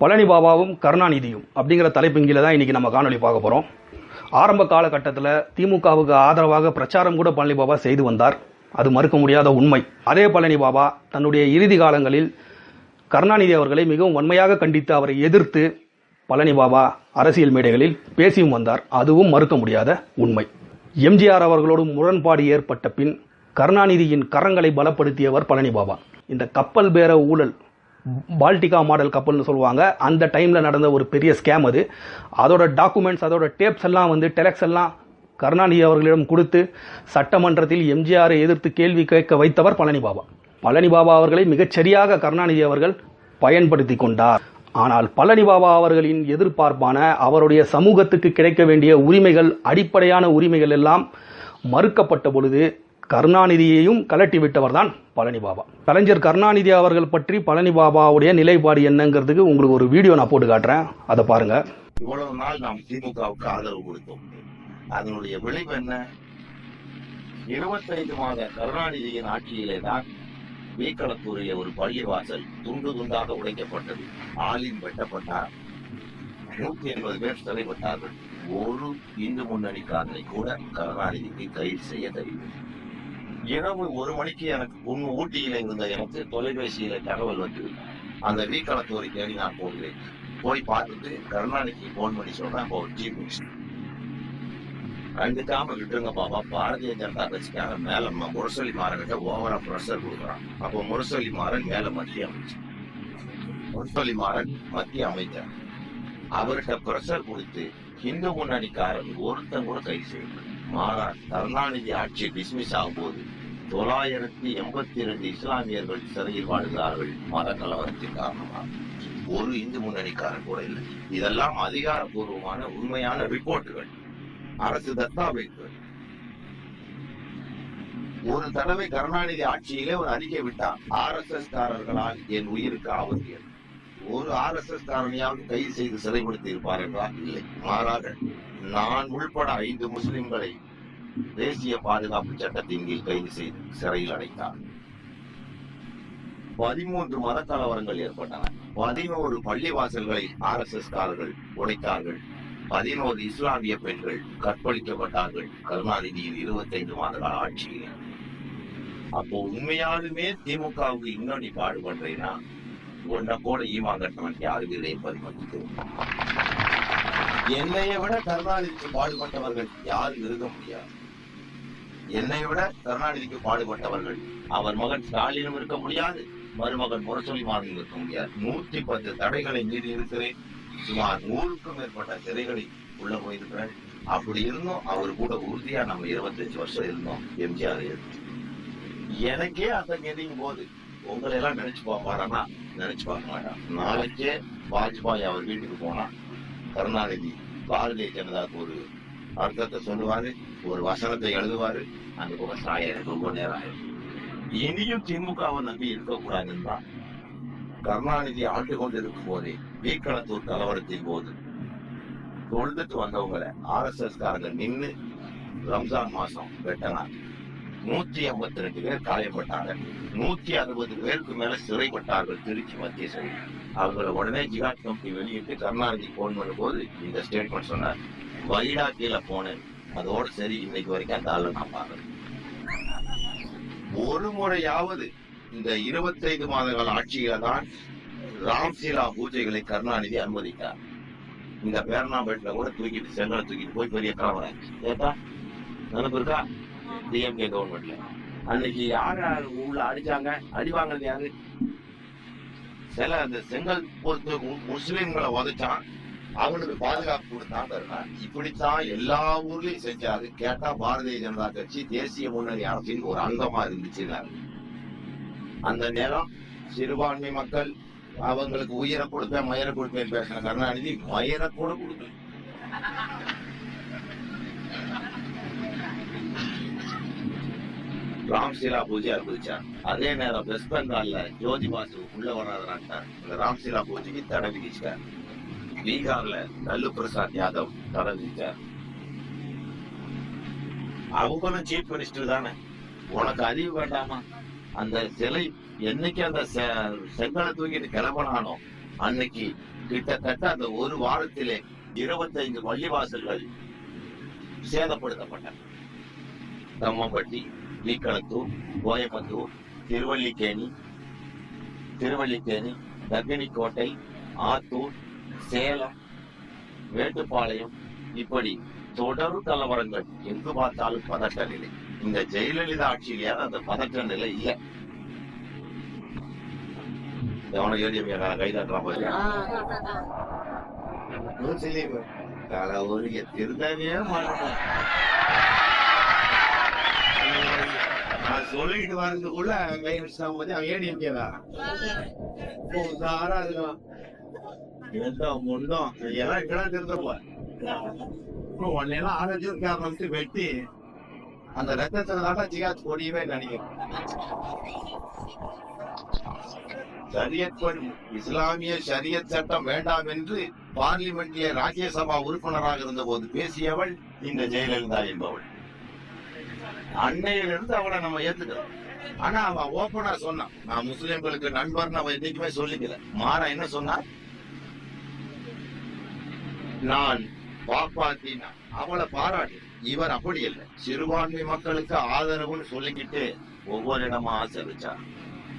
பழனி பாபாவும் கருணாநிதியும் அப்படிங்கிற தலைப்பின் கீழே தான் இன்றைக்கி நம்ம காணொலி பார்க்க போகிறோம் ஆரம்ப காலகட்டத்தில் திமுகவுக்கு ஆதரவாக பிரச்சாரம் கூட பழனி பாபா செய்து வந்தார். அது மறுக்க முடியாத உண்மை. அதே பழனி பாபா தன்னுடைய இறுதி காலங்களில் கருணாநிதி அவர்களை மிகவும் வன்மையாக கண்டித்து அவரை எதிர்த்து பழனி பாபா அரசியல் மேடைகளில் பேசியும் வந்தார். அதுவும் மறுக்க முடியாத உண்மை. எம்ஜிஆர் அவர்களோடு முரண்பாடு ஏற்பட்ட பின் கருணாநிதியின் கரங்களை பலப்படுத்தியவர் பழனி பாபா. இந்த கப்பல் பேர ஊழல் பால்டிகா மாடல் கப்பல்னு சொல்லுவாங்க. அந்த டைமில் நடந்த ஒரு பெரிய ஸ்கேம் அது. அதோட டாக்குமெண்ட்ஸ் அதோட டேப்ஸ் எல்லாம் வந்து டெலக்ஸ் எல்லாம் கருணாநிதி அவர்களிடம் கொடுத்து சட்டமன்றத்தில் எம்ஜிஆரை எதிர்த்து கேள்வி கேட்க வைத்தவர் பழனி பாபா. பழனி பாபா அவர்களை மிகச்சரியாக கருணாநிதி அவர்கள் பயன்படுத்தி கொண்டார். ஆனால் பழனி பாபா அவர்களின் எதிர்பார்ப்பான அவருடைய சமூகத்துக்கு கிடைக்க வேண்டிய உரிமைகள் அடிப்படையான உரிமைகள் எல்லாம் மறுக்கப்பட்ட பொழுது கருணாநிதியையும் கலட்டி விட்டவர் தான் பழனி பாபா. கலைஞர் கருணாநிதி அவர்கள் பற்றி பழனி பாபாவுடைய நிலைப்பாடு என்னங்கிறதுக்கு உங்களுக்கு ஒரு வீடியோ நான் போட்டு காட்டுறேன். அதை பாருங்க. இவ்வளவு நாள் நாம் திமுகவுக்கு ஆதரவு கொடுத்தோம். அதனுடைய விளைவு என்ன? இருபத்தைந்து மாத கருணாநிதியின் ஆட்சியிலே தான் வீக்களத்தூரிலே ஒரு பள்ளிவாசல் துண்டு துண்டாக உடைக்கப்பட்டது. ஆளின் வெட்டப்பட்டார். நூத்தி எண்பது பேர் சிறைப்பட்டார்கள். ஒரு இந்து காதலை கூட கருணாநிதிக்கு கைது செய்ய தெரியும் இரவு ஒரு மணிக்கு எனக்கு உன் ஊட்டியில இருந்த எனக்கு தொலைபேசியில தகவல் வந்து அந்த வீக்களத்தூரை தேடி நான் போகிறேன். போய் பார்த்துட்டு கருணாநிதிக்கு போன் பண்ணி சொல்றேன் அப்போ ஒரு சீஃப் மினிஸ்டர் கண்டுக்காம விட்டுருங்க பாபா பாரதிய ஜனதா கட்சிக்காக மேல முரசொலி மாறன்கிட்ட ஓவரா ப்ரெஷர் கொடுக்குறான். அப்போ முரசொலி மாறன் மேல மத்திய அமைச்சர். முரசொலி மாறன் மத்திய அமைச்சர். அவர்கிட்ட ப்ரெஷர் கொடுத்து இந்து முன்னணிக்காரன் ஒருத்தன் கூட கைது செய்யல மாறா கருணாநிதி ஆட்சி டிஸ்மிஸ் ஆகும்போது தொள்ளாயிரத்தி எண்பத்தி இரண்டு இஸ்லாமியர்கள் சிறையில் வாழ்கிறார்கள். மத கலவரத்தின் காரணமாக. ஒரு இந்து முன்னணிக்காரன் கூட இல்லை. இதெல்லாம் அதிகாரப்பூர்வமான உண்மையான ரிப்போர்ட்டுகள். அரசு தத்தாவைகள் ஒரு தடவை கருணாநிதி ஆட்சியிலே ஒரு அறிக்கை விட்டார் ஆர் எஸ் எஸ் காரர்களால் என் உயிருக்கு ஆபத்து ஒரு ஆர் எஸ் எஸ் காரணியாவது கைது செய்து சிறைப்படுத்தி இருப்பார் என்றால் இல்லை. மாறாக நான் உள்பட ஐந்து முஸ்லிம்களை தேசிய பாதுகாப்பு சட்டத்தின் கீழ் கைது செய்து சிறையில் அடைத்தார். பதிமூன்று மத கலவரங்கள் ஏற்பட்டன. பதினோரு பள்ளிவாசல்களை ஆர் எஸ் எஸ் காரர்கள் உடைத்தார்கள். பதினோரு இஸ்லாமிய பெண்கள் கற்பழிக்கப்பட்டார்கள். கருணாநிதியின் இருபத்தைந்து மாத கால ஆட்சியில். அப்போ உண்மையாலுமே திமுகவுக்கு இன்னொன்னு பாடுபடுறேன்னா உன்னை கூட ஈமா கட்டவன் யாரும் இல்லை என்பதை என்னைய விட கருணாநிதிக்கு பாடுபட்டவர்கள் யாரும் இருக்க முடியாது. என்னை விட கருணாநிதிக்கு பாடுபட்டவர்கள் அவர் மகன் ஸ்டாலினும் இருக்க முடியாது. மருமகன் முரசொலி மாறனும் இருக்க முடியாது. நூத்தி பத்து தடைகளை மீறி இருக்கிறேன். சுமார் நூறுக்கும் மேற்பட்ட சிறைகளை உள்ள போயிருக்கிறேன். அப்படி இருந்தும். அவர் கூட உறுதியா நம்ம இருபத்தஞ்சு வருஷம் இருந்தோம். எம்ஜிஆர் இருந்து. எனக்கே அந்த கெதியும் போது உங்களை எல்லாம் நினைச்சு பார்ப்பாரா நினைச்சு பார்க்க மாட்டான். நாளைக்கே வாஜ்பாய் அவர் வீட்டுக்கு போனா கருணாநிதி பாரதிய ஜனதாக்கு ஒரு அர்த்தத்தை சொல்லுவாரு ஒரு வசனத்தை எழுதுவாரு. அந்த கூட சாய எனக்கு ரொம்ப நேரம் ஆயிடும். இனியும் திமுகவை நம்பி இருக்கக்கூடாதுன்னு தான். கருணாநிதி ஆண்டு கொண்டிருக்கும் போதே வீக்களத்தூர் கலவரத்தின் போது தொழுதுட்டு வந்தவங்களை ஆர் எஸ் எஸ் காரங்க நின்று ரம்ஜான் மாசம் வெட்டினாங்க நூத்தி ஐம்பத்தி ரெண்டு பேர் காயப்பட்டாங்க. நூத்தி அறுபது பேருக்கு மேல சிறைப்பட்டார்கள் திருச்சி மத்திய சிறை. அவங்கள உடனே ஜிகாட் கம்பெனி வெளியிட்டு கருணாநிதி போன் பண்ணும்போது இந்த ஸ்டேட்மெண்ட் சொன்னார். வைடா கீழே போனேன். அதோட சரி இன்னைக்கு வரைக்கும் அந்த ஆளை நான் பார்க்கறேன் ஒரு முறையாவது இந்த இருபத்தைந்து மாத கால ஆட்சியில தான் ராம்சீலா பூஜைகளை கருணாநிதி அனுமதித்தார். இந்த பேரணாம்பேட்டில் கூட தூக்கிட்டு செங்கலை தூக்கிட்டு போய் பெரிய கலவரம் கேட்டா நினைப்பு இருக்கா? டிஎம்கே கவர்மெண்ட்ல அன்னைக்கு யார் யார் உள்ள அடிச்சாங்க அடி வாங்கினது யாரு? சில அந்த செங்கல் பொறுத்து முஸ்லிம்களை உதைச்சான். அவனுக்கு பாதுகாப்பு கொடுத்தான் கருணாநிதி இப்படித்தான் எல்லா ஊர்லயும் செஞ்சாரு. கேட்டா பாரதிய ஜனதா கட்சி தேசிய முன்னணி அரசின் ஒரு அங்கமா இருந்துச்சு அந்த நேரம் சிறுபான்மை மக்கள் அவங்களுக்கு உயிரை கொடுப்பேன் மயிரை கொடுப்பேன் பேசின கருணாநிதி மயிரை கூட கொடுக்கல. ராம்சீலா பூஜை அறிவிச்சார் அதே நேரம் வெஸ்ட் பெங்கால்ல ஜோதி பாசு உள்ள வராதான்ட்டார் இந்த ராம்சீலா பூஜைக்கு தடை விதிச்சார் பீகார்ல லல்லு பிரசாத் யாதவ் தடை விதிச்சார். அவங்களும் சீஃப் மினிஸ்டர் தானே. உனக்கு அறிவு வேண்டாமா? அந்த சிலை என்னைக்கு அந்த செ- செங்கலை தூக்கிட்டு கிளம்பினானோ அன்னைக்கு கிட்டத்தட்ட அந்த ஒரு வாரத்திலே இருபத்தைந்து பள்ளிவாசல்கள் சேதப்படுத்தப்பட்டன. தம்மம்பட்டி வீக்களத்தூர் கோயம்புத்தூர் திருவல்லிக்கேணி திருவல்லிக்கேணி தர்கிணிக்கோட்டை ஆத்தூர் சேலம் மேட்டுப்பாளையம் இப்படி தொடர் கலவரங்கள் எங்கு பார்த்தாலும் பதட்ட நிலை. இந்த ஜெயலலிதா ஆட்சியிலேயாவது அந்த பதட்ட நிலை இல்ல? எவனை எழுதி கைதாட்டுறான் தலைவலிய திருந்தவே மாட்டான் சொல்லிட்டு வரதுக்குள்ள மெயின் போது அவன் ஏடிஎம்கே தான் உதாரா இருக்கலாம் எந்த முண்டம்? எல்லாம் இப்பதான் திருந்தப்ப உன்னையெல்லாம் ஆரம்பிச்சு வெட்டி அந்த ரத்தத்துல தான் ஜிகாத் பொடியவே நினைக்கிறேன் ஷரியத் படி. இஸ்லாமிய ஷரியத் சட்டம் வேண்டாம் என்று பார்லிமெண்டிய ராஜ்யசபா உறுப்பினராக இருந்த போது பேசியவள் இந்த ஜெயலலிதா என்பவள். அன்னையிலிருந்து அவளை நம்ம ஏத்துக்கிறோம். ஆனா அவன் ஓப்பனா சொன்னான். நான் முஸ்லிம்களுக்கு நண்பர்னு அவன் என்னைக்குமே சொல்லிக்கல. மாறா என்ன சொன்னா? நான் பாப்பாத்தினா அவளை பாராட்டு. இவர் அப்படி இல்லை. சிறுபான்மை மக்களுக்கு ஆதரவுன்னு சொல்லிக்கிட்டு ஒவ்வொரு இடமா ஆசரிச்சார்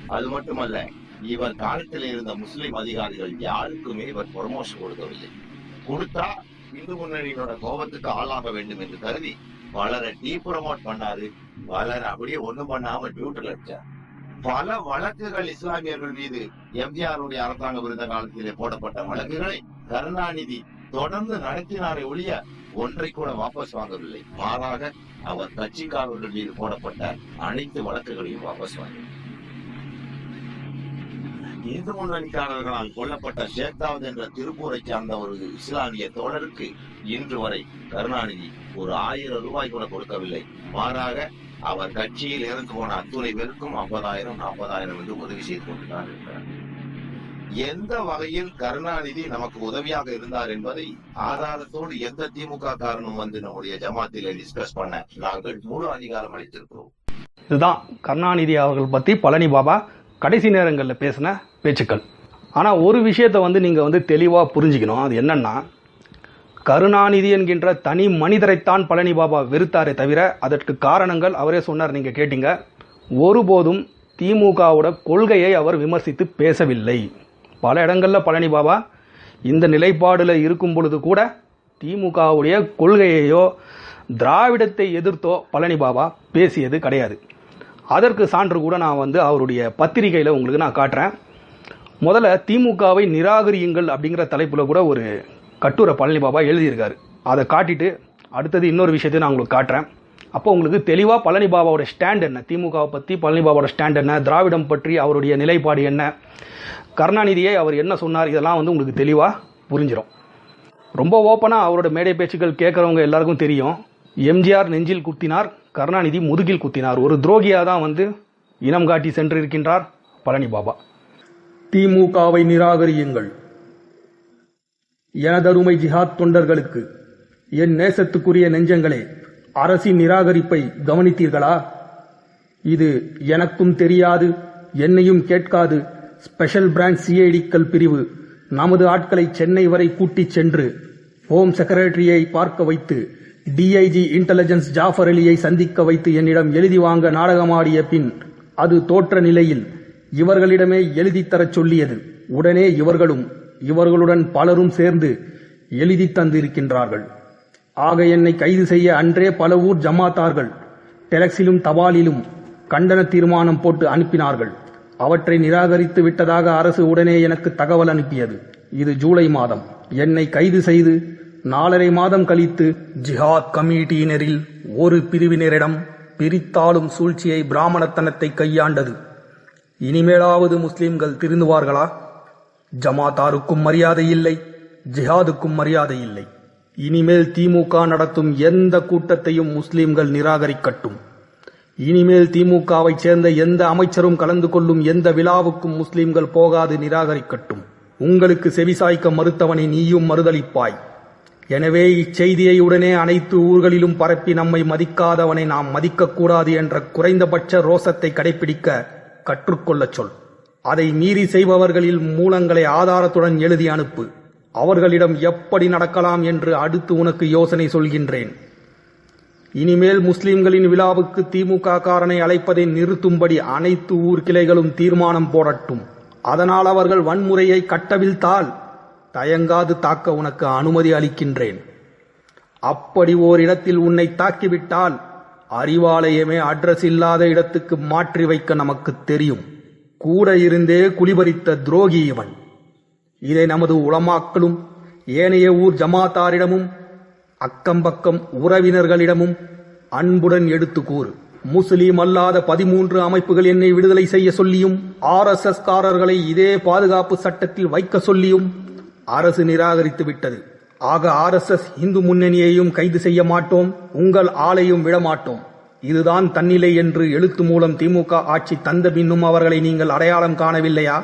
அது மட்டுமல்ல இவர் காலத்தில் இருந்த முஸ்லிம் அதிகாரிகள் யாருக்குமே இவர் ப்ரொமோஷன் கொடுக்கவில்லை. கொடுத்தா இந்து முன்னணியோட கோபத்துக்கு ஆளாக வேண்டும் என்று கருதி வளர டீ ப்ரொமோட் பண்ணாரு. வளர அப்படியே ஒண்ணும் பண்ணாம டியூட்டர்ல அடிச்சார் பல வழக்குகள் இஸ்லாமியர்கள் மீது எம்ஜிஆருடைய அரசாங்கம் இருந்த காலத்திலே போடப்பட்ட வழக்குகளை கருணாநிதி தொடர்ந்து நடத்தினாரே ஒழிய ஒன்றை கூட வாபஸ் வாங்கவில்லை. மாறாக அவர் கட்சிக்காரர்கள் மீது போடப்பட்ட அனைத்து வழக்குகளையும் வாபஸ் வாங்கினார். இந்து முன்னணிக்காரர்களால் கொல்லப்பட்ட ஷேக்தாவத் என்ற திருப்பூரை சார்ந்த ஒரு இஸ்லாமிய தோழருக்கு இன்று வரை கருணாநிதி ஒரு ஆயிரம் ரூபாய் கூட கொடுக்கவில்லை. மாறாக அவர் கட்சியில் இறந்து போன அத்துணை பேருக்கும் ஐம்பதாயிரம் நாற்பதாயிரம் என்று உதவி செய்து கொண்டுதான் இருக்கிறார். எந்த வகையில் கருணாநிதி நமக்கு உதவியாக இருந்தார் என்பதை ஆதாரத்தோடு எந்த திமுக காரணம் வந்து நம்முடைய ஜமாத்திலே டிஸ்கஸ் பண்ண நாங்கள் முழு அதிகாரம் அளித்திருக்கிறோம். இதுதான் கருணாநிதி அவர்கள் பற்றி பழனி பாபா கடைசி நேரங்களில் பேசின பேச்சுக்கள். ஆனால் ஒரு விஷயத்தை வந்து நீங்கள் வந்து தெளிவாக புரிஞ்சுக்கணும். அது என்னென்னா கருணாநிதி என்கின்ற தனி மனிதரைத்தான் பழனி பாபா வெறுத்தாரே தவிர அதற்கு காரணங்கள் அவரே சொன்னார் நீங்கள் கேட்டீங்க. ஒருபோதும் திமுகவோட கொள்கையை அவர் விமர்சித்து பேசவில்லை. பல இடங்களில் பழனி பாபா இந்த நிலைப்பாடில் இருக்கும் பொழுது கூட திமுகவுடைய கொள்கையையோ திராவிடத்தை எதிர்த்தோ பழனி பாபா பேசியது கிடையாது. அதற்கு சான்று கூட நான் வந்து அவருடைய பத்திரிகையில் உங்களுக்கு நான் காட்டுறேன். முதல்ல திமுகவை நிராகரியுங்கள் அப்படிங்கிற தலைப்பில் கூட ஒரு கட்டுரை பழனி பாபா எழுதியிருக்காரு. அதை காட்டிட்டு அடுத்தது இன்னொரு விஷயத்தையும் நான் உங்களுக்கு காட்டுறேன். அப்போ உங்களுக்கு தெளிவாக பழனி பாபாவோட ஸ்டாண்ட் என்ன? திமுகவை பற்றி பழனி பாபாவோட ஸ்டாண்ட் என்ன? திராவிடம் பற்றி அவருடைய நிலைப்பாடு என்ன? கருணாநிதியை அவர் என்ன சொன்னார்? இதெல்லாம் வந்து உங்களுக்கு தெளிவாக புரிஞ்சிடும் ரொம்ப ஓப்பனாக அவரோட மேடை பேச்சுக்கள் கேட்குறவங்க எல்லாருக்கும் தெரியும். எம்ஜிஆர் நெஞ்சில் குத்தினார் கருணாநிதி முதுகில் குத்தினார். ஒரு துரோகியாக தான் வந்து இனம் காட்டி சென்றிருக்கின்றார் பழனி பாபா திமுகவை நிராகரியுங்கள். எனதருமை ஜிஹாத் தொண்டர்களுக்கு என் நேசத்துக்குரிய நெஞ்சங்களே அரசின் நிராகரிப்பை கவனித்தீர்களா? இது எனக்கும் தெரியாது என்னையும் கேட்காது. ஸ்பெஷல் பிரான்ச் சிஐடிக்கள் பிரிவு நமது ஆட்களை சென்னை வரை கூட்டிச் சென்று ஹோம் செக்ரட்டரியை பார்க்க வைத்து டிஐஜி இன்டெலிஜென்ஸ் ஜாஃபர் அலியை சந்திக்க வைத்து என்னிடம் எழுதி வாங்க நாடகமாடிய பின் அது தோற்ற நிலையில் இவர்களிடமே எழுதி தரச் சொல்லியது. உடனே இவர்களும் இவர்களுடன் பலரும் சேர்ந்து எழுதி தந்திருக்கின்றார்கள். ஆக என்னை கைது செய்ய அன்றே பல ஊர் ஜமாத்தார்கள் டெலக்ஸிலும் தபாலிலும் கண்டன தீர்மானம் போட்டு அனுப்பினார்கள். அவற்றை நிராகரித்து விட்டதாக அரசு உடனே எனக்கு தகவல் அனுப்பியது. இது ஜூலை மாதம். என்னை கைது செய்து நாலரை மாதம் கழித்து ஜிஹாத் கமிட்டியினரில் ஒரு பிரிவினரிடம் பிரித்தாளும் சூழ்ச்சியை பிராமணத்தனத்தை கையாண்டது. இனிமேலாவது முஸ்லிம்கள் திருந்துவார்களா? ஜமாத்தாருக்கும் மரியாதை இல்லை ஜிஹாதுக்கும் மரியாதை இல்லை. இனிமேல் திமுக நடத்தும் எந்த கூட்டத்தையும் முஸ்லிம்கள் நிராகரிக்கட்டும். இனிமேல் திமுகவைச் சேர்ந்த எந்த அமைச்சரும் கலந்து கொள்ளும் எந்த விழாவுக்கும் முஸ்லிம்கள் போகாது நிராகரிக்கட்டும். உங்களுக்கு செவிசாய்க்க மறுத்தவனை நீயும் மறுதளிப்பாய். எனவே இச்செய்தியை உடனே அனைத்து ஊர்களிலும் பரப்பி நம்மை மதிக்காதவனை நாம் மதிக்கக்கூடாது என்ற குறைந்தபட்ச ரோசத்தை கடைபிடிக்க கற்றுக்கொள்ளச் சொல் அதை மீறி செய்பவர்களில் மூலங்களை ஆதாரத்துடன் எழுதி அனுப்பு. அவர்களிடம் எப்படி நடக்கலாம் என்று அடுத்து உனக்கு யோசனை சொல்கின்றேன். இனிமேல் முஸ்லிம்களின் விழாவுக்கு திமுக காரனை அழைப்பதை நிறுத்தும்படி அனைத்து ஊர் கிளைகளும் தீர்மானம் போடட்டும். அதனால் அவர்கள் வன்முறையை கட்டவிழ்த்தால் தயங்காது தாக்க உனக்கு அனுமதி அளிக்கின்றேன். அப்படி ஓரிடத்தில் உன்னை தாக்கிவிட்டால் அறிவாலயமே அட்ரஸ் இல்லாத இடத்துக்கு மாற்றி வைக்க நமக்கு தெரியும். கூட இருந்தே குளிபறித்த துரோகி இவன். இதை நமது உளமாக்களும் ஏனைய ஊர் ஜமாத்தாரிடமும் அக்கம்பக்கம் உறவினர்களிடமும் அன்புடன் எடுத்து கூறு. முஸ்லீம் அல்லாத பதிமூன்று அமைப்புகள் என்னை விடுதலை செய்ய சொல்லியும் ஆர் எஸ் எஸ் காரர்களை இதே பாதுகாப்பு சட்டத்தில் வைக்க சொல்லியும் அரசு நிராகரித்து விட்டது. ஆக ஆர் எஸ் எஸ் இந்து முன்னணியையும் கைது செய்ய மாட்டோம் உங்கள் ஆளையும் விடமாட்டோம் இதுதான் தன்னிலை என்று எழுத்து மூலம் திமுக ஆட்சி தந்த பின்னும் அவர்களை நீங்கள் அடையாளம் காணவில்லையா?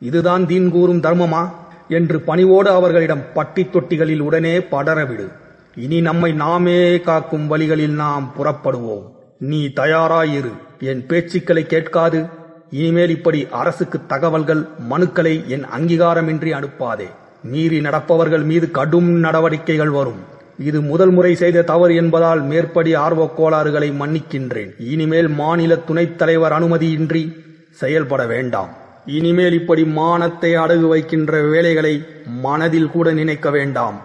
இதுதான் தீன் கூறும் தர்மமா? என்று பணிவோடு அவர்களிடம் பட்டி தொட்டிகளில் உடனே படரவிடு இனி நம்மை நாமே காக்கும் வழிகளில் நாம் புறப்படுவோம். நீ தயாராயிரு. என் பேச்சுக்களை கேட்காது. இனிமேல் இப்படி அரசுக்கு தகவல்கள் மனுக்களை என் அங்கீகாரமின்றி அனுப்பாதே. மீறி நடப்பவர்கள் மீது கடும் நடவடிக்கைகள் வரும். இது முதல் முறை செய்த தவறு என்பதால் மேற்படி ஆர்வக் கோளாறுகளை மன்னிக்கின்றேன். இனிமேல் மாநில துணைத் தலைவர் அனுமதியின்றி செயல்பட வேண்டாம். இனிமேல் இப்படி மானத்தை அடகு வைக்கின்ற வேலைகளை மனதில் கூட நினைக்க வேண்டாம்.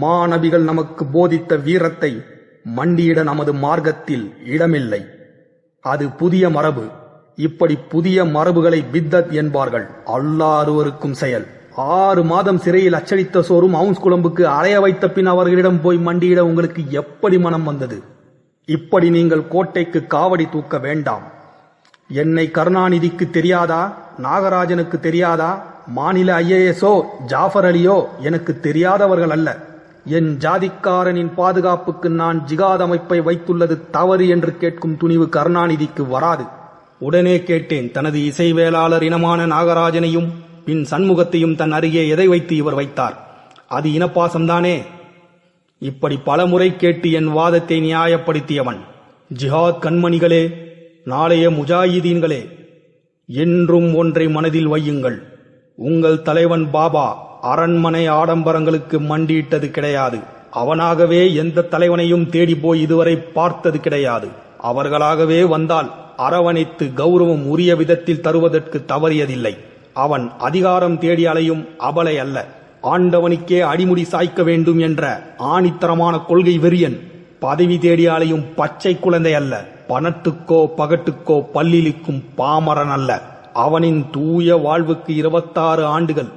மாநபிகள் நமக்கு போதித்த வீரத்தை மண்டியிட நமது மார்க்கத்தில் இடமில்லை. அது புதிய மரபு. இப்படி புதிய மரபுகளை பித்தத் என்பார்கள். அல்லாஹ் அருவருக்கும் செயல். ஆறு மாதம் சிறையில் அச்சடித்த சோறும் அவுன்ஸ் குழம்புக்கு அலைய வைத்த பின் அவர்களிடம் போய் மண்டியிட உங்களுக்கு எப்படி மனம் வந்தது? இப்படி நீங்கள் கோட்டைக்கு காவடி தூக்க வேண்டாம். என்னை கருணாநிதிக்கு தெரியாதா? நாகராஜனுக்கு தெரியாதா? மாநில ஐஏஎஸோ ஜாஃபர் அலியோ எனக்கு தெரியாதவர்கள் அல்ல. என் ஜாதிக்காரனின் பாதுகாப்புக்கு நான் ஜிகாத் அமைப்பை வைத்துள்ளது தவறு என்று கேட்கும் துணிவு கருணாநிதிக்கு வராது. உடனே கேட்டேன் தனது இசைவேளாளர் இனமான நாகராஜனையும் பின் சண்முகத்தையும் தன் அருகே எதை வைத்து இவர் வைத்தார்? அது இனப்பாசம்தானே? இப்படி பலமுறை கேட்டு என் வாதத்தை நியாயப்படுத்தியவன். ஜிஹாத் கண்மணிகளே நாளைய முஜாஹிதீன்களே என்றும் ஒன்றை மனதில் வையுங்கள். உங்கள் தலைவன் பாபா அரண்மனை ஆடம்பரங்களுக்கு மண்டியிட்டது கிடையாது. அவனாகவே எந்த தலைவனையும் தேடி போய் இதுவரை பார்த்தது கிடையாது. அவர்களாகவே வந்தால் அரவணைத்து கௌரவம் உரிய விதத்தில் தருவதற்கு தவறியதில்லை. அவன் அதிகாரம் தேடி அலையும் அபலை அல்ல. ஆண்டவனுக்கே அடிமுடி சாய்க்க வேண்டும் என்ற ஆணித்தரமான கொள்கை வெறியன். பதவி தேடி அலையும் பச்சை குழந்தை அல்ல. பணத்துக்கோ பகட்டுக்கோ பல்லிலிக்கும் பாமரன் அல்ல. அவனின் தூய வாழ்வுக்கு இருபத்தாறு ஆண்டுகள்.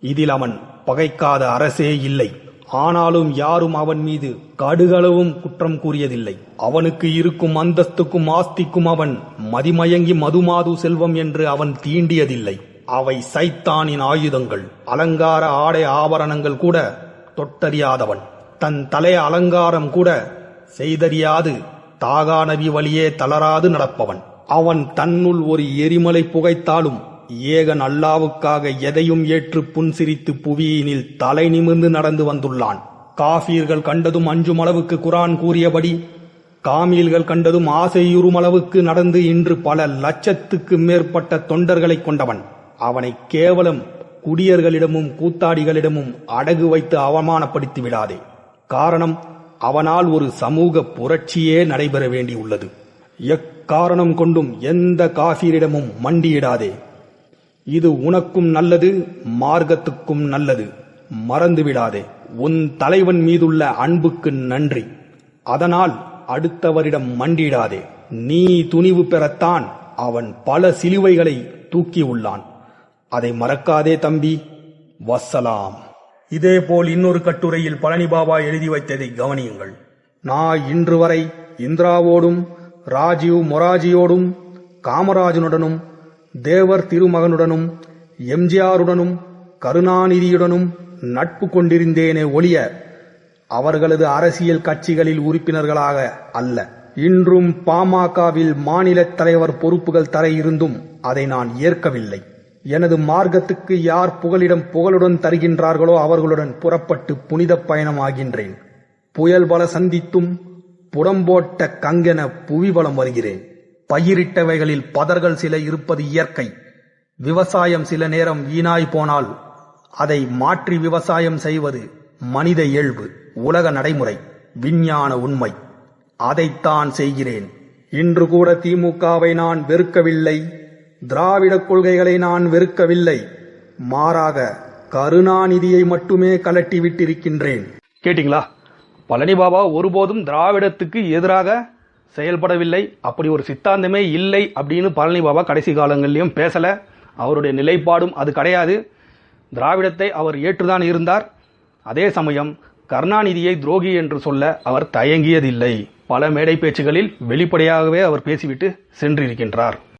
இதில் அவன் பகைக்காத அரசே இல்லை. ஆனாலும் யாரும் அவன் மீது கடுகளவும் குற்றம் கூறியதில்லை. அவனுக்கு இருக்கும் அந்தஸ்துக்கும் ஆஸ்திக்கும் அவன் மதிமயங்கி மதுமாது செல்வம் என்று அவன் தீண்டியதில்லை. அவை சைத்தானின் ஆயுதங்கள். அலங்கார ஆடை ஆபரணங்கள் கூட தொட்டறியாதவன். தன் தலை அலங்காரம் கூட செய்தறியாது. தாகாநபி வழியே தளராது நடப்பவன். அவன் தன்னுள் ஒரு எரிமலை புகைத்தாலும் ஏகன் அல்லாவுக்காக எதையும் ஏற்று புன்சிரித்து புவியினில் தலை நிமிர்ந்து நடந்து வந்துள்ளான். காஃபீர்கள் கண்டதும் அஞ்சும் அளவுக்கு குரான் கூறியபடி காமீல்கள் கண்டதும் ஆசையுறுமளவுக்கு நடந்து இன்று பல லட்சத்துக்கு மேற்பட்ட தொண்டர்களைக் கொண்டவன். அவனை கேவலம் குடியர்களிடமும் கூத்தாடிகளிடமும் அடகு வைத்து அவமானப்படுத்தி விடாதே. காரணம் அவனால் ஒரு சமூக புரட்சியே நடைபெற வேண்டியுள்ளது. எக்காரணம் கொண்டும் எந்த காஃபீரிடமும் மண்டியிடாதே. இது உனக்கும் நல்லது மார்க்கத்துக்கும் நல்லது. மறந்து விடாதே. உன் தலைவன் மீதுள்ள அன்புக்கு நன்றி. அதனால் அடுத்தவரிடம் மண்டியிடாதே. நீ துணிவு பெறத்தான் அவன் பல சிலுவைகளை தூக்கியுள்ளான் அதை மறக்காதே தம்பி. வசலாம் இதேபோல் இன்னொரு கட்டுரையில் பழனி பாபா எழுதி வைத்ததை கவனியுங்கள். நான் இன்று வரை இந்திராவோடும் ராஜீவ் மொராஜியோடும் காமராஜனுடனும் தேவர் திருமகனுடனும் எம்ஜிஆருடனும் கருணாநிதியுடனும் நட்பு கொண்டிருந்தேனே ஒழிய அவர்களது அரசியல் கட்சிகளில் உறுப்பினர்களாக அல்ல. இன்றும் பாமகவில் மாநில தலைவர் பொறுப்புகள் தர இருந்தும் அதை நான் ஏற்கவில்லை. எனது மார்க்கத்துக்கு யார் புகலிடம் புகழுடன் தருகின்றார்களோ அவர்களுடன் புறப்பட்டு புனித பயணமாகின்றேன். புயல் பல சந்தித்தும் புறம்போட்ட கங்கென புவிபலம் வருகிறேன். பயிரிட்டவைகளில் பதர்கள் சில இருப்பது இயற்கை. விவசாயம் சில நேரம் வீணாய் போனால் அதை மாற்றி விவசாயம் செய்வது மனித இயல்பு உலக நடைமுறை விஞ்ஞான உண்மை. அதைத்தான் செய்கிறேன். இன்று கூட திமுகவை நான் வெறுக்கவில்லை. திராவிடக் கொள்கைகளை நான் வெறுக்கவில்லை. மாறாக கருணாநிதியை மட்டுமே கலட்டி விட்டிருக்கின்றேன் கேட்டிங்களா? பழனி பாபா ஒருபோதும் திராவிடத்துக்கு எதிராக செயல்படவில்லை. அப்படி ஒரு சித்தாந்தமே இல்லை அப்படின்னு பழனி பாபா கடைசி காலங்களிலும் பேசல. அவருடைய நிலைப்பாடும் அது கிடையாது. திராவிடத்தை அவர் ஏற்றுதான் இருந்தார். அதே சமயம் கருணாநிதியை துரோகி என்று சொல்ல அவர் தயங்கியதில்லை. பல மேடை பேச்சுகளில் வெளிப்படையாகவே அவர் பேசிவிட்டு சென்றிருக்கின்றார்.